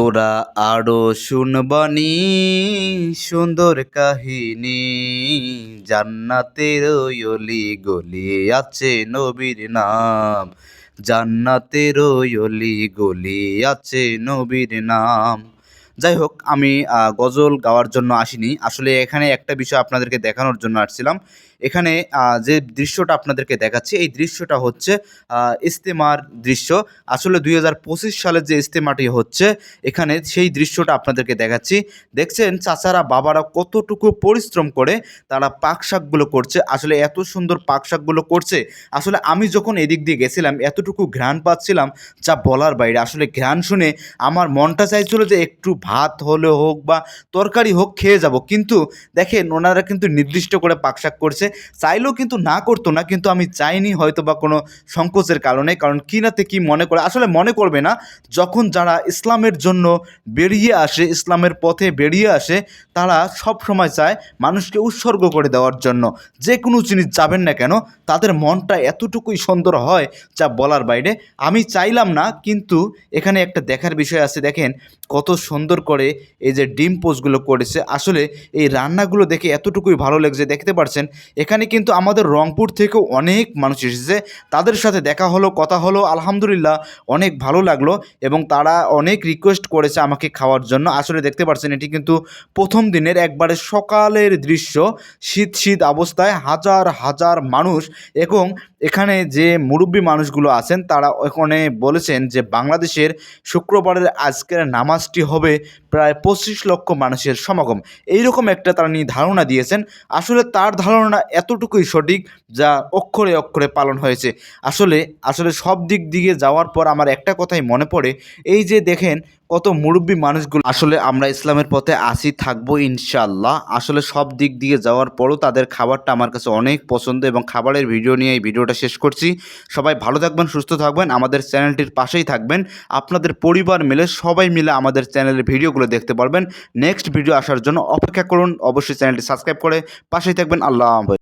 তোরা আরও শুনবানি, সুন্দর কাহিনী। জান্নাতের অলি গলি আছে নবীর নাম। জান্নাতের অলি গলি আছে নবীর নাম। যাই হোক, আমি গজল গাওয়ার জন্য আসিনি। আসলে এখানে একটা বিষয় আপনাদেরকে দেখানোর জন্য আসছিলাম। এখানে যে দৃশ্যটা আপনাদেরকে দেখাচ্ছি, এই দৃশ্যটা হচ্ছে ইস্তেমার দৃশ্য। আসলে দুই হাজার পঁচিশ সালের যে ইস্তেমাটি হচ্ছে, এখানে সেই দৃশ্যটা আপনাদেরকে দেখাচ্ছি। দেখছেন, চাচারা, বাবারা কতটুকু পরিশ্রম করে তারা পাক শাকগুলো করছে। আসলে এত সুন্দর পাক শাকগুলো করছে। আসলে আমি যখন এদিক দিয়ে গেছিলাম, এতটুকু ঘ্রাণ পাচ্ছিলাম, যা বলার বাইরে। আসলে ঘ্রাণ শুনে আমার মনটা চাইছিল যে একটু ভাত হলে হোক বা তরকারি হোক, খেয়ে যাব। কিন্তু দেখেন, ওনারা কিন্তু নির্দিষ্ট করে পাক শাক করছে। চাইলেও কিন্তু না করতো না, কিন্তু আমি চাইনি হয়তো বা কোনো সংকোচের কারণে, কারণ কিনাতে কি মনে করে, আসলে মনে করবে না, যখন যারা ইসলামের জন্য বেরিয়ে আসে, ইসলামের পথে বেরিয়ে আসে, তারা সব সময় চায় মানুষকে উৎসর্গ করে দেওয়ার জন্য, যে কোনো জিনিস যাবেন না কেন, তাদের মনটা এতটুকুই সুন্দর হয় যা বলার বাইরে, আমি চাইলাম না, কিন্তু এখানে একটা দেখার বিষয় আছে, দেখেন কত সুন্দর করে এই যে ডিম পোস্টগুলো করেছে, আসলে এই রান্নাগুলো দেখে এতটুকুই ভালো লাগছে, দেখতে পাচ্ছেন এখানে কিন্তু আমাদের রংপুর থেকেও অনেক মানুষ এসেছে। তাদের সাথে দেখা হলো, কথা হলো, আলহামদুলিল্লাহ অনেক ভালো লাগল এবং তারা অনেক রিকোয়েস্ট করেছে আমাকে খাওয়ার জন্য। আসলে দেখতে পাচ্ছেন, এটি কিন্তু প্রথম দিনের একবারে সকালের দৃশ্য। শীত শীত অবস্থায় হাজার হাজার মানুষ এবং এখানে যে মুরব্বী মানুষগুলো আছেন, তারা ওখানে বলেছেন যে বাংলাদেশের শুক্রবারের আজকের নামাজটি হবে প্রায় পঁচিশ লক্ষ মানুষের সমাগম। এইরকম একটা তারা নিয়ে ধারণা দিয়েছেন। আসলে তার ধারণা এতটুকুই সঠিক যা অক্ষরে অক্ষরে পালন হয়েছে। আসলে আসলে সব দিক দিয়ে যাওয়ার পর আমার একটা কথাই মনে পড়ে। এই যে দেখেন কত মুরব্বী মানুষগুলো আসলে আমরা ইসলামের পথে আসি, থাকব ইনশাল্লাহ আসলে সব দিক দিয়ে যাওয়ার পরও তাদের খাবারটা আমার কাছে অনেক পছন্দ এবং খাবারের ভিডিও নিয়ে এই ভিডিওটা শেষ করছি। সবাই ভালো থাকবেন, সুস্থ থাকবেন, আমাদের চ্যানেলটির পাশেই থাকবেন। আপনাদের পরিবার মিলে, সবাই মিলে আমাদের চ্যানেলের ভিডিওগুলো দেখতে পারবেন। নেক্সট ভিডিও আসার জন্য অপেক্ষা করুন, অবশ্যই চ্যানেলটি সাবস্ক্রাইব করে পাশেই থাকবেন। আল্লাহ।